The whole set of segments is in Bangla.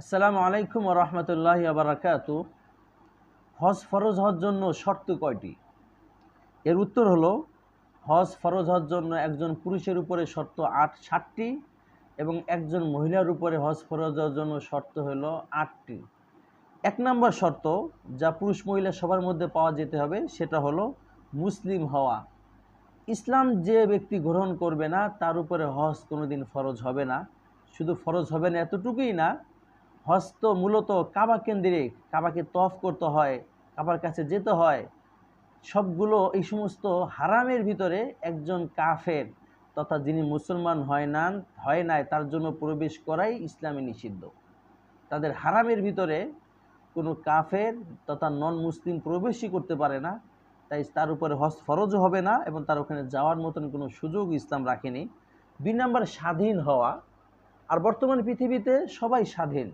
আসসালামু আলাইকুম রহমতুল্লাহ আবরাকাত হজ ফরজ হওয়ার জন্য শর্ত কয়টি? এর উত্তর হলো, হজ ফরজ হওয়ার জন্য একজন পুরুষের উপরে শর্ত আট ষাটটি এবং একজন মহিলার উপরে হজ ফরজ হওয়ার জন্য শর্ত হলো আটটি। এক নম্বর শর্ত যা পুরুষ মহিলা সবার মধ্যে পাওয়া যেতে হবে সেটা হলো মুসলিম হওয়া। ইসলাম যে ব্যক্তি গ্রহণ করবে না, তার উপরে হজ কোনোদিন ফরজ হবে না। শুধু ফরজ হবে না, এতটুকুই না হজ তো মূলত কাবা কেন্দ্রিক কাবাকে তফ করতে হয়, কাবার কাছে যেতে হয়। সবগুলো এই সমস্ত হারামের ভিতরে একজন কাফের তথা যিনি মুসলমান হয় না, হয় নাই, তার জন্য প্রবেশ করাই ইসলামে নিষিদ্ধ। তাদের হারামের ভিতরে কোনো কাফের তথা নন মুসলিম প্রবেশই করতে পারে না। তাই তার উপরে হস্ত ফরজও হবে না এবং তার ওখানে যাওয়ার মতন কোনো সুযোগ ইসলাম রাখেনি। দুই নম্বর স্বাধীন হওয়া। আর বর্তমান পৃথিবীতে সবাই স্বাধীন।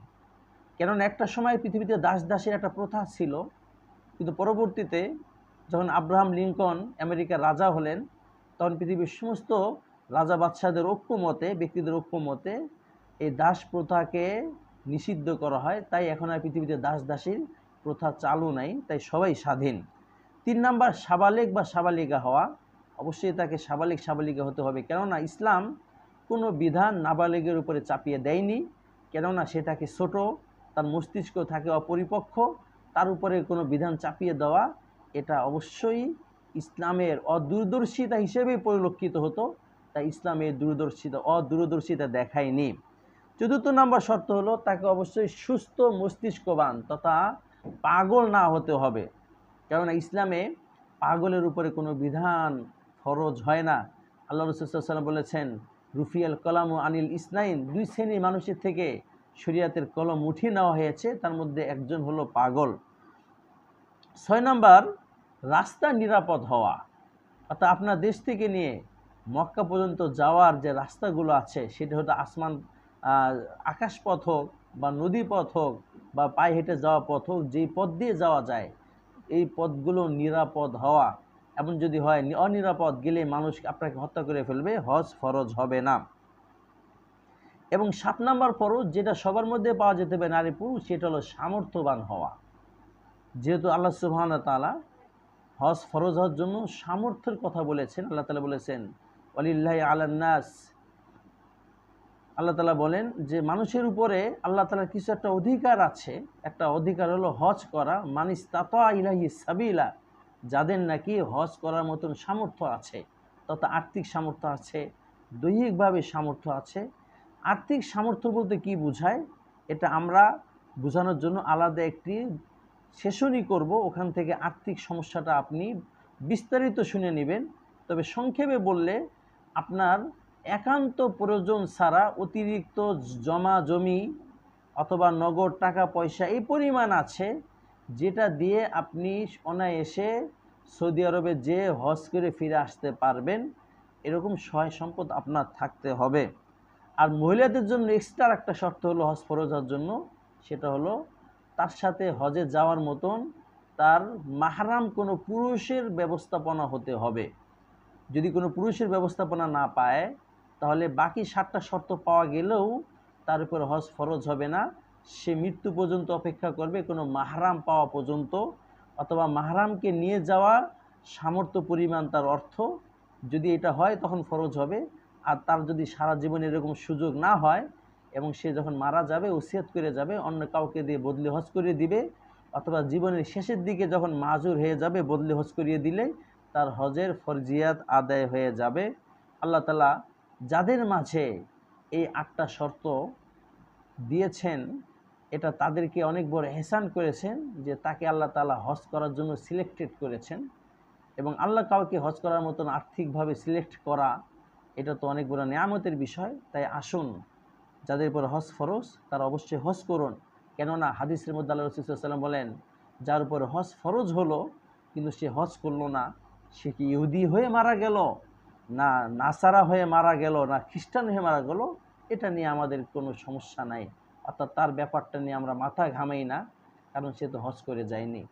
কেননা একটা সময় পৃথিবীতে দাস দাসের একটা প্রথা ছিল, কিন্তু পরবর্তীতে যখন আব্রাহাম লিঙ্কন আমেরিকার রাজা হলেন, তখন পৃথিবীর সমস্ত রাজা বাদশাহদের ঐক্যমতে, ব্যক্তিদের ঐক্যমতে এই দাস প্রথাকে নিষিদ্ধ করা হয়। তাই এখন আর পৃথিবীতে দাস দাসীর প্রথা চালু নাই, তাই সবাই স্বাধীন। তিন নাম্বার, সাবালেক বা সাবালিকা হওয়া। অবশ্যই তাকে সাবালিক, সাবালিকা হতে হবে। কেননা ইসলাম কোনো বিধান নাবালিগের উপরে চাপিয়ে দেয়নি। কেননা সে তাকে ছোট তার মস্তিষ্ক থাকে অপরিপক্ষ তার উপরে কোনো বিধান চাপিয়ে দেওয়া, এটা অবশ্যই ইসলামের অদূরদর্শিতা হিসেবেই পরিলক্ষিত হতো, তাই ইসলামের দূরদর্শিতা, অদূরদর্শিতা দেখায়নি। চতুর্থ নম্বর শর্ত হলো তাকে অবশ্যই সুস্থ মস্তিষ্কবান তথা পাগল না হতে হবে। কেননা ইসলামে পাগলের উপরে কোনো বিধান ফরজ হয় না। আল্লাহ রসুল্লাম বলেছেন, রুফিয়াল কলাম ও আনিল ইসনাইন দুই শ্রেণির মানুষের থেকে শরিয়াতের কলম উঠিয়ে নেওয়া হয়েছে, তার মধ্যে একজন হলো পাগল। ছয় নম্বর, রাস্তা নিরাপদ হওয়া। অর্থাৎ আপনার দেশ থেকে নিয়ে মক্কা পর্যন্ত যাওয়ার যে রাস্তাগুলো আছে, সেটা হয়তো আসমান আকাশ পথ হোক বা নদী পথ হোক বা পায়ে হেঁটে যাওয়া পথ হোক, যেই পথ দিয়ে যাওয়া যায়, এই পথগুলো নিরাপদ হওয়া। এমন যদি হয়, অনিরাপদ গেলে মানুষ আপনাকে হত্যা করে ফেলবে, হজ ফরজ হবে না। এবং সাত নম্বর ফরজ যেটা সবার মধ্যে পাওয়া যেতে পারে নারী পুরুষ, সেটা হলো সামর্থ্যবান হওয়া। যেহেতু আল্লাহ সুবহান তালা হজ ফরজ হওয়ার জন্য সামর্থ্যের কথা বলেছেন, আল্লাহ তালা বলেছেন অলিল্লাহ আলান্নাস আল্লাহ তালা বলেন যে, মানুষের উপরে আল্লাহ তালার কিছু একটা অধিকার আছে। একটা অধিকার হলো হজ করা। মানিস তাতা ইলাহি সাবিলা। যাদের নাকি হজ করার মতন সামর্থ্য আছে, তথা আর্থিক সামর্থ্য আছে, দৈহিকভাবে সামর্থ্য আছে আর্থিক সামর্থ্য বলতে কি বোঝায়? এটা আমরা বোঝানোর জন্য আলাদা একটি সেশনই করব। ওখান থেকে আর্থিক সমস্যাটা আপনি বিস্তারিত শুনে নেবেন। তবে সংক্ষেপে বললে, আপনার একান্ত প্রয়োজন ছাড়া অতিরিক্ত জমা জমি অথবা নগদ টাকা পয়সা এই পরিমাণ আছে, যেটা দিয়ে আপনি অনায়াসে সৌদি আরবে যে হজ করে ফিরে আসতে পারবেন। এরকম সহায় সম্পদ আপনার থাকতে হবে। আর মহিলাদের জন্য এক্সট্রা একটা শর্ত হলো হজ ফরজ হওয়ার জন্য, সেটা হলো তার সাথে হজে যাওয়ার মতন তার মাহারাম কোনো পুরুষের ব্যবস্থাপনা হতে হবে। যদি কোনো পুরুষের ব্যবস্থাপনা না পায়, তাহলে বাকি সাতটা শর্ত পাওয়া গেলেও তার উপর হজ ফরজ হবে না। সে মৃত্যু পর্যন্ত অপেক্ষা করবে, কোনো মাহারাম পাওয়া পর্যন্ত, অথবা মাহারামকে নিয়ে যাওয়া সামর্থ্য পরিমাণ তার অর্থ। যদি এটা হয়, তখন ফরজ হবে। আর তার যদি সারা জীবনে এরকম সুযোগ না হয় এবং সে যখন মারা যাবে, ওসিয়ত করে যাবে, অন্য কাউকে দিয়ে বদলি হজ করিয়ে দিবে, অথবা জীবনের শেষের দিকে যখন মাজুর হয়ে যাবে, বদলি হজ করিয়ে দিলে তার হজের ফরজিয়াত আদায় হয়ে যাবে। আল্লাহ তালা যাদের মাঝে এই আটটা শর্ত দিয়েছেন, এটা তাদেরকে অনেক বড় হেসান করেছেন যে তাকে আল্লাহ তালা হজ করার জন্য সিলেক্টেড করেছেন এবং আল্লাহ কাউকে হজ করার মতন আর্থিকভাবে সিলেক্ট করা এটা তো অনেক বড় নিয়ামতের বিষয়, তাই আসুন যাদের উপর হজ ফরজ, তারা অবশ্যই হজ করুন। কেননা হাদিসের মধ্যে আল্লাহ রসুলাম বলেন, যার উপর হজ ফরজ হলো, কিন্তু সে হজ করল না, সে কি ইহুদি হয়ে মারা গেল? না নাসারা হয়ে মারা গেল? না খ্রিস্টান হয়ে মারা গেল? এটা নিয়ে আমাদের কোনো সমস্যা নাই। অর্থাৎ তার ব্যাপারটা নিয়ে আমরা মাথা ঘামাই না, কারণ সে তো হজ করে যায়নি।